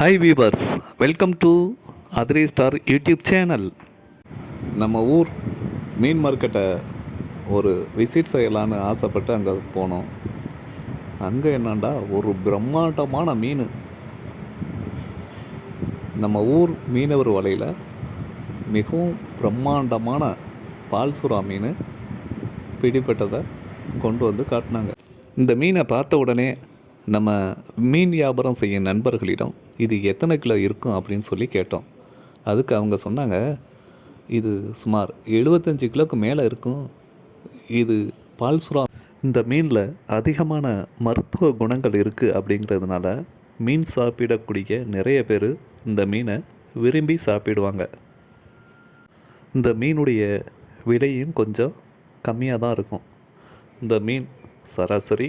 Hi viewers welcome to Athiri star YouTube channel நம்ம ஊர் மீன் மார்க்கெட்டை ஒரு விசிட் செய்யலான்னு ஆசைப்பட்டு அங்கே போனோம். அங்கே என்னண்டா? ஒரு பிரம்மாண்டமான மீன். நம்ம ஊர் மீனவர் வலையில் மிகவும் பிரம்மாண்டமான பால்சுறா மீன் பிடிப்பட்டதை கொண்டு வந்து காட்டினாங்க. இந்த மீனை பார்த்த உடனே நம்ம மீன் வியாபாரம் செய்யும் நண்பர்களிடம் இது எத்தனை கிலோ இருக்கும்? அப்படின்னு சொல்லி கேட்டோம். அதுக்கு அவங்க சொன்னாங்க இது சுமார் எழுபத்தஞ்சு கிலோக்கு மேலே இருக்கும். இது பால்சுறா இந்த மீனில் அதிகமான மருத்துவ குணங்கள் இருக்குது அப்படிங்கிறதுனால மீன் சாப்பிடக்கூடிய நிறைய பேர் இந்த மீனை விரும்பி சாப்பிடுவாங்க. இந்த மீனுடைய விலையும் கொஞ்சம் கம்மியாக தான் இருக்கும். இந்த மீன் சராசரி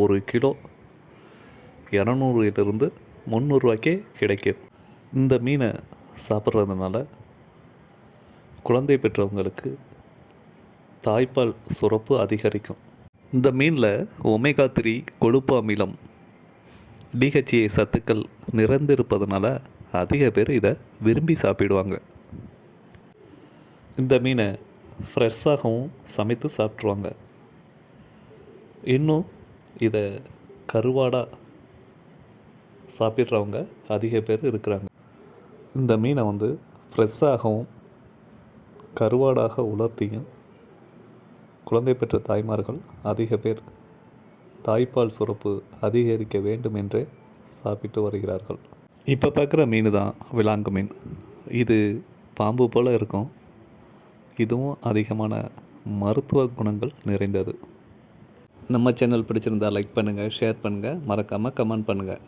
ஒரு கிலோ இரநூறுலேருந்து முந்நூறுரூவாய்க்கே கிடைக்கும். இந்த மீனை சாப்பிட்றதுனால குழந்தை பெற்றவங்களுக்கு தாய்ப்பால் சுரப்பு அதிகரிக்கும். இந்த மீனில் ஒமேகா த்ரீ கொழுப்பு அமிலம் டிஹெச்ஏ சத்துக்கள் நிறைந்திருப்பதனால அதிக பேர் இதை விரும்பி சாப்பிடுவாங்க. இந்த மீனை ஃப்ரெஷ்ஷாகவும் சமைத்து சாப்பிட்ருவாங்க இன்னும் இதை கருவாடாக சாப்பிட்றவங்க அதிக பேர் இருக்கிறாங்க. இந்த மீனை வந்து ஃப்ரெஷ்ஷாகவும் கருவாடாக உலர்த்தியும் குழந்தை பெற்ற தாய்மார்கள் அதிக பேர் தாய்ப்பால் சுரப்பு அதிகரிக்க வேண்டும் என்றே சாப்பிட்டு வருகிறார்கள். இப்போ பார்க்குற மீன் தான் விலாங்கு மீன். இது பாம்பு போல் இருக்கும். இதுவும் அதிகமான மருத்துவ குணங்கள் நிறைந்தது. நம்ம சேனல் பிடிச்சிருந்தால் லைக் பண்ணுங்கள் ஷேர் பண்ணுங்கள் மறக்காமல் கமெண்ட் பண்ணுங்கள்